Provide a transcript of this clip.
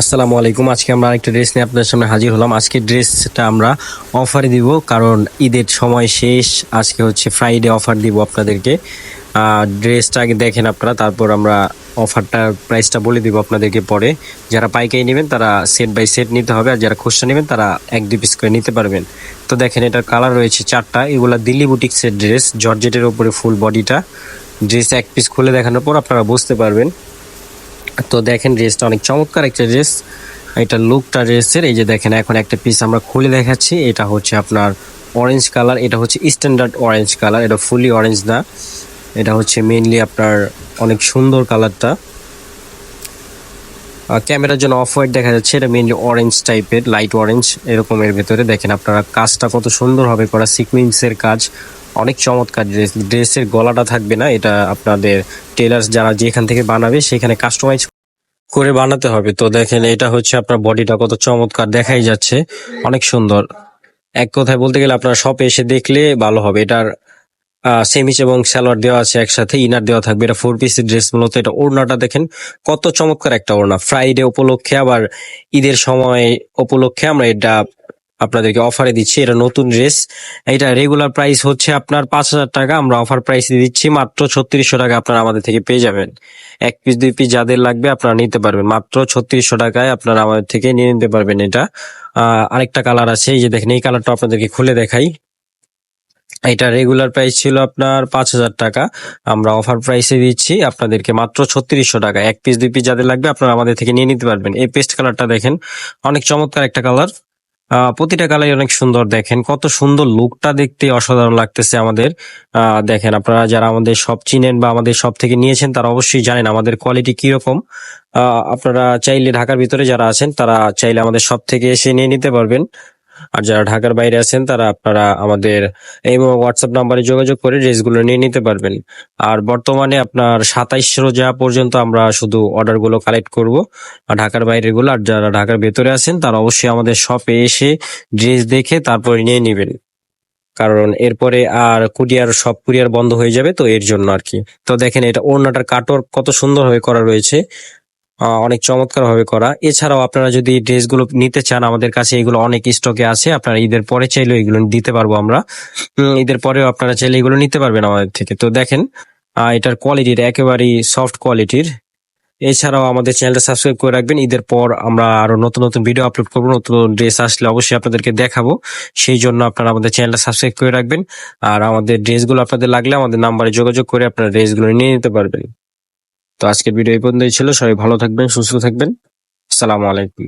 আসসালামু আলাইকুম। আজকে আমরা আরেকটা ড্রেস নিয়ে আপনাদের সামনে হাজির হলাম। আজকে ড্রেসটা আমরা অফারে দিব, কারণ ঈদের সময় শেষ। আজকে হচ্ছে ফ্রাইডে অফার দিব আপনাদেরকে। ড্রেসটা আগে দেখেন আপনারা, তারপর আমরা অফারটার প্রাইসটা বলে দিব আপনাদেরকে পরে। যারা পাইকারি নেবেন, তারা সেট বাই সেট নিতে হবে, আর যারা খুচরা নেবেন, তারা এক দুই পিস করে নিতে পারবেন। তো দেখেন, এটার কালার রয়েছে চারটা। এগুলা দিল্লি বুটিক্সের ড্রেস জর্জেটের ওপরে ফুল বডিটা ড্রেস এক পিস খুলে দেখানোর পর আপনারা বুঝতে পারবেন তো দেখেন ড্রেসটা অনেক চমৎকার একটা ড্রেস। এটা লুকটা ড্রেসের, এই যে দেখেন এখন একটা পিস আমরা খুলে দেখাচ্ছি। এটা হচ্ছে আপনার অরেঞ্জ কালার এটা হচ্ছে স্ট্যান্ডার্ড অরেঞ্জ কালার এটা ফুলি অরেঞ্জ না। এটা হচ্ছে মেনলি আপনার অনেক সুন্দর কালারটা ক্যামেরার জন্য অফ হোয়াইট দেখা যাচ্ছে, এটা মেনলি অরেঞ্জ টাইপের লাইট অরেঞ্জ এরকমের ভেতরে। দেখেন আপনারা কাজটা কত সুন্দর সুন্দরভাবে করা সিকুয়েন্সের কাজ। অনেক চমৎকার ড্রেস। ড্রেসের গলাটা থাকবে না, এটা আপনাদের টেলার্স যারা যেখান থেকে বানাবে সেখানে কাস্টমাইজ করে বানাতে হবে। তো দেখেন, এটা হচ্ছে আপনার বডিটা কত চমৎকার দেখাই যাচ্ছে। অনেক সুন্দর। এক কথায় বলতে গেলে আপনার শপে এসে দেখলে ভালো হবে। এটার সেমিচ এবং স্যালোয়ার দেওয়া আছে একসাথে ইনার দেওয়া থাকবে। এটা ফোর পিসের ড্রেস মূলত এটা ওড়নাটা দেখেন, কত চমৎকার একটা ওড়না। ফ্রাইডে উপলক্ষে আবার ঈদের সময় উপলক্ষে আমরা এটা আপনাদেরকে অফারে দিচ্ছি, এটা নতুন ড্রেস এটা রেগুলার প্রাইস হচ্ছে আপনার পাঁচ হাজার টাকা, আমরা অফার প্রাইস দিচ্ছি মাত্র ছত্রিশশো টাকা আপনারা আমাদের থেকে পেয়ে যাবেন। এক পিস দুই পিস যাদের লাগবে আপনারা নিতে পারবেন, মাত্র ছত্রিশশো টাকায় আপনারা আমাদের থেকে নিয়ে নিতে পারবেন এটা। আরেকটা কালার আছে, এই যে দেখেন, এই কালারটা আপনাদেরকে খুলে দেখাই। এটা রেগুলার প্রাইস ছিল আপনার পাঁচ হাজার টাকা, আমরা অফার প্রাইসে দিচ্ছি আপনাদেরকে মাত্র ছত্রিশশো টাকা। এক পিস দুই পিস যাদের লাগবে আপনারা আমাদের থেকে নিয়ে নিতে পারবেন। এই পেস্ট কালারটা দেখেন, অনেক চমৎকার একটা কালার প্রতিটা কালারই অনেক সুন্দর দেখেন। কত সুন্দর লুকটা দেখতে অসাধারণ লাগতেছে আমাদের। দেখেন আপনারা যারা আমাদের সব চিনেন বা আমাদের সব থেকে নিয়েছেন, তারা অবশ্যই জানেন আমাদের কোয়ালিটি কীরকম। আপনারা চাইলে ঢাকার ভিতরে যারা আছেন, তারা চাইলে আমাদের সব থেকে এসে নিয়ে নিতে পারবেন। আর যারা ঢাকার বাইরে আছেন, তারা আপনারা আমাদের এই হোয়াটসঅ্যাপ নাম্বারে যোগাযোগ করে ড্রেসগুলো নিয়ে নিতে পারবেন। আর বর্তমানে আপনার সাতাইশ রোজা পর্যন্ত আমরা শুধু অর্ডারগুলো কালেক্ট করব, আর ঢাকার বাইরেরগুলো আর যারা ঢাকার ভেতরে আছেন, তারা অবশ্যই আমাদের শপে এসে ড্রেস দেখে তারপরে নিয়ে নেবেন। কারণ এরপরে আর কুরিয়ার, সব কুরিয়ার বন্ধ হয়ে যাবে, তো এর জন্য আর কি। তো দেখেন এটা ওড়নাটার কাটর কত সুন্দর সুন্দরভাবে করা রয়েছে। অনেক চমৎকার ভাবে করা। এছাড়াও আপনারা যদি ড্রেসগুলো নিতে চান, আমাদের কাছে এগুলো অনেক স্টকে আছে। আপনারা ঈদের পরে চাইলেও এগুলো দিতে পারব আমরা। ঈদের পরেও আপনারা চাইলে এগুলো নিতে পারবেন আমাদের থেকে। তো দেখেন এটার কোয়ালিটির একেবারেই সফট কোয়ালিটির। এছাড়াও আমাদের চ্যানেলটা সাবস্ক্রাইব করে রাখবেন। ঈদের পর আমরা আরও নতুন নতুন ভিডিও আপলোড করব। নতুন ড্রেস আসলে অবশ্যই আপনাদেরকে দেখাবো। সেই জন্য আপনারা আমাদের চ্যানেলটা সাবস্ক্রাইব করে রাখবেন। আর আমাদের ড্রেসগুলো আপনাদের লাগলে আমাদের নাম্বারে যোগাযোগ করে আপনারা ড্রেসগুলো নিয়ে নিতে পারবেন। তো আজকের ভিডিও এই পর্যন্তই ছিল। সবাই ভালো থাকবেন সুস্থ থাকবেন। সালাম আলাইকুম।